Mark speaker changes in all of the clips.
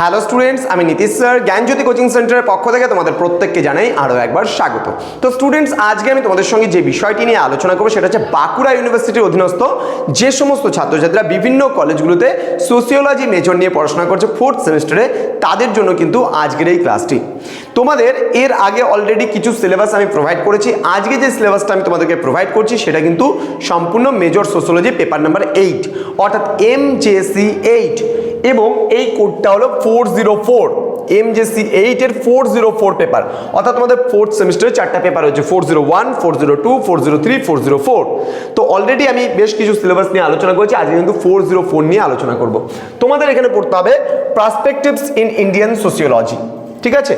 Speaker 1: Hello students আমি Nitish sir, জ্ঞানজ্যোতি coaching সেন্টারের পক্ষ থেকে তোমাদের প্রত্যেককে জানাই আরও একবার স্বাগত। তো স্টুডেন্টস আজকে আমি তোমাদের সঙ্গে যে বিষয়টি নিয়ে আলোচনা করব সেটা হচ্ছে বাঁকুড়া ইউনিভার্সিটির অধীনস্থ যে সমস্ত ছাত্রছাত্রীরা বিভিন্ন কলেজগুলোতে সোসিওলজি মেজর নিয়ে পড়াশোনা করছে ফোর্থ সেমিস্টারে তাদের জন্য কিন্তু আজকের এই ক্লাসটি তোমাদের এর আগে অলরেডি কিছু সিলেবাস আমি প্রোভাইড করেছি। আজকে যে সিলেবাসটা আমি তোমাদেরকে প্রোভাইড করছি সেটা কিন্তু সম্পূর্ণ major sociology paper number eight অর্থাৎ এম জেসি এইট এবং এই কোডটা হলো ফোর জিরো ফোর এমজেসি এইটের ফোর জিরো ফোর পেপার অর্থাৎ তোমাদের ফোর্থ সেমিস্টারে চারটা পেপার হচ্ছে four zero one four zero two four zero three four zero four তো অলরেডি আমি বেশ কিছু সিলেবাস নিয়ে আলোচনা করেছি, আজকে কিন্তু ফোর জিরো ফোর নিয়ে আলোচনা করব। তোমাদের এখানে পড়তে হবে পার্সপেক্টিভস ইন ইন্ডিয়ান সোসিওলজি ঠিক আছে?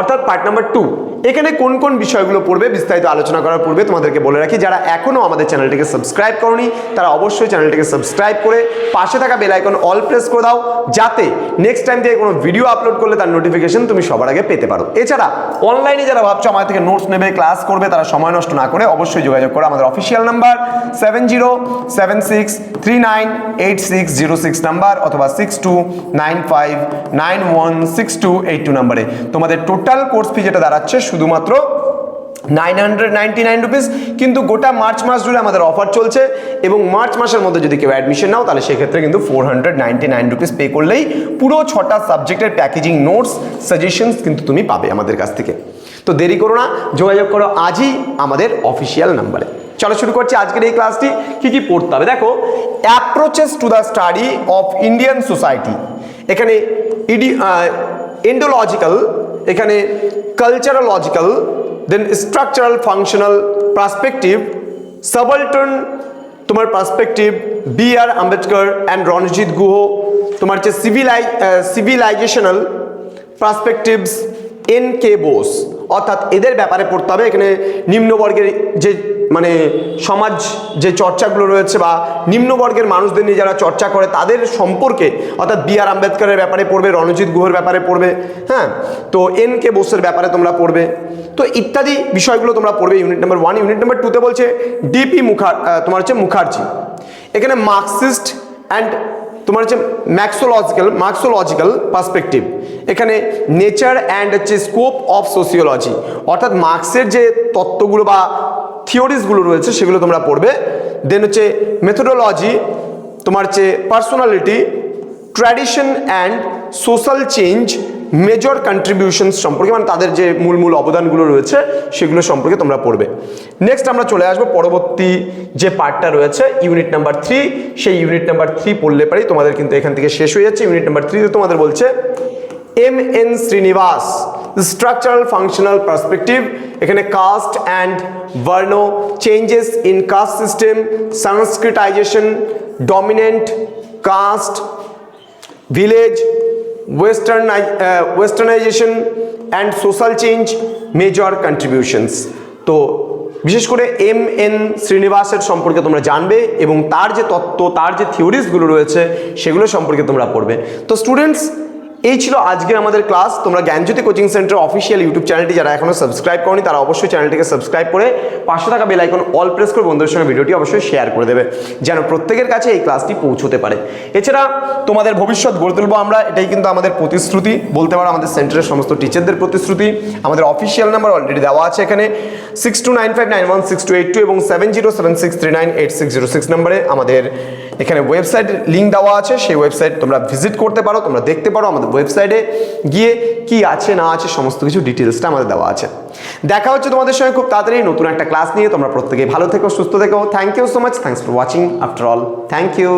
Speaker 1: অর্থাৎ পার্ট নাম্বার টু এখানে কোন কোন বিষয়গুলো পড়বে বিস্তারিত আলোচনা করার পূর্বে তোমাদেরকে বলে রাখি, যারা এখনও আমাদের চ্যানেলটিকে সাবস্ক্রাইব করনি, তারা অবশ্যই চ্যানেলটিকে সাবস্ক্রাইব করে পাশে থাকা বেল আইকন অল প্রেস করে দাও, যাতে নেক্সট টাইম থেকে কোনো ভিডিও আপলোড করলে তার নোটিফিকেশন তুমি সবার আগে পেতে পারো। এছাড়া অনলাইনে যারা ভাবছ আমার থেকে নোটস নেবে ক্লাস করবে, তারা সময় নষ্ট না করে অবশ্যই যোগাযোগ করো। আমাদের official number seven zero seven six three nine eight six zero six number অথবা six two nine five nine one six two eight two নাম্বারে তোমাদের টোটাল কোর্স ফি যেটা দাঁড়াচ্ছে শুধুমাত্র nine hundred ninety nine rupees কিন্তু গোটা March মাস জুড়ে আমাদের অফার চলছে এবং মার্চ মাসের মধ্যে যদি কেউ অ্যাডমিশন নাও, তাহলে সেক্ষেত্রে কিন্তু four hundred ninety nine rupees pay করলেই পুরো ছটা সাবজেক্টের প্যাকেজিং নোটস সাজেশনস কিন্তু তুমি পাবে আমাদের কাছ থেকে। তো দেরি করো না, যোগাযোগ করো আজই আমাদের অফিসিয়াল নাম্বারে চলো শুরু করছি আজকের এই ক্লাসটি কি কি পড়তে হবে? দেখো approaches to the study of Indian society এখানে ইডি এন্ডোলজিক্যাল এখানে culturological then structural functional perspective subaltern তোমার perspective B R Ambedkar and Ranajit Guha তোমার হচ্ছে সিভিলাই civilisational perspectives N K Bose অর্থাৎ এদের ব্যাপারে পড়তে হবে। এখানে নিম্নবর্গের যে মানে সমাজ যে চর্চাগুলো রয়েছে বা নিম্নবর্গের মানুষদের নিয়ে যারা চর্চা করে, তাদের সম্পর্কে, অর্থাৎ বি আর আম্বেদকরের ব্যাপারে পড়বে, রণজিৎ গুহর ব্যাপারে পড়বে হ্যাঁ? তো এন কে বোসের ব্যাপারে তোমরা পড়বে। তো ইত্যাদি বিষয়গুলো তোমরা পড়বে unit number one. Unit number টুতে বলছে ডিপি মুখার তোমার হচ্ছে মুখার্জি। এখানে মার্কসিস্ট অ্যান্ড তোমার হচ্ছে ম্যাক্সোলজিক্যাল মার্কসোলজিক্যাল পার্সপেক্টিভ। এখানে নেচার অ্যান্ড হচ্ছে স্কোপ অফ সোসিওলজি। অর্থাৎ মার্কসের যে তত্ত্বগুলো বা থিওরিজগুলো রয়েছে, সেগুলো তোমরা পড়বে। দেন হচ্ছে মেথোডোলজি তোমার হচ্ছে personality tradition and social change major contributions সম্পর্কে মানে তাদের যে মূল মূল অবদানগুলো রয়েছে, সেগুলো সম্পর্কে তোমরা পড়বে। নেক্সট আমরা চলে আসব পরবর্তী যে পার্টটা রয়েছে ইউনিট নাম্বার থ্রি সেই ইউনিট নাম্বার থ্রি পড়লে পারি তোমাদের কিন্তু এখান থেকে শেষ হয়ে যাচ্ছে। ইউনিট নাম্বার থ্রিতে তোমাদের বলছে M N Srinivas structural functional perspective এখানে কাস্ট অ্যান্ড বর্ণ changes in caste system sanskritisation dominant caste village western westernisation and social change major contributions তো বিশেষ করে এম এন শ্রীনিবাসের সম্পর্কে তোমরা জানবে এবং তার যে তত্ত্ব, তার যে থিওরিজগুলো রয়েছে, সেগুলো সম্পর্কে তোমরা পড়বে। তো স্টুডেন্টস এই ছিল আজকে আমাদের ক্লাস। তোমরা Gyanjyoti coaching centre official YouTube চ্যানেলটি যারা এখনও সাবস্ক্রাইব করনি, তারা অবশ্যই চ্যানেলটিকে সাবস্ক্রাইব করে পাশে থাকা বেল আইকন অল প্রেস করে বন্ধুদের সঙ্গে ভিডিওটি অবশ্যই শেয়ার করে দেবে, যেন প্রত্যেকের কাছে এই ক্লাসটি পৌঁছতে পারে। এছাড়া তোমাদের ভবিষ্যৎ গড়ে তুলবো আমরা, এটাই কিন্তু আমাদের প্রতিশ্রুতি। বলতে পারো আমাদের সেন্টারের সমস্ত টিচারদের প্রতিশ্রুতি। আমাদের অফিসিয়াল নাম্বার অলরেডি দেওয়া আছে এখানে। Six two nine five nine one six two eight এবং seven zero seven six three nine eight six zero নাম্বারে আমাদের এখানে ওয়েবসাইট লিঙ্ক দেওয়া আছে। সেই ওয়েবসাইট তোমরা ভিজিট করতে পারো, তোমরা দেখতে পারো আমাদের ওয়েবসাইটে গিয়ে কি আছে, না আছে, সমস্ত কিছু ডিটেলসটা আমাদের দেওয়া আছে। দেখা হচ্ছে তোমাদের সঙ্গে খুব তাড়াতাড়ি নতুন একটা ক্লাস নিয়ে। তোমরা প্রত্যেকে ভালো থেকো, সুস্থ থেকো। Thank you so much thanks for watching after all thank you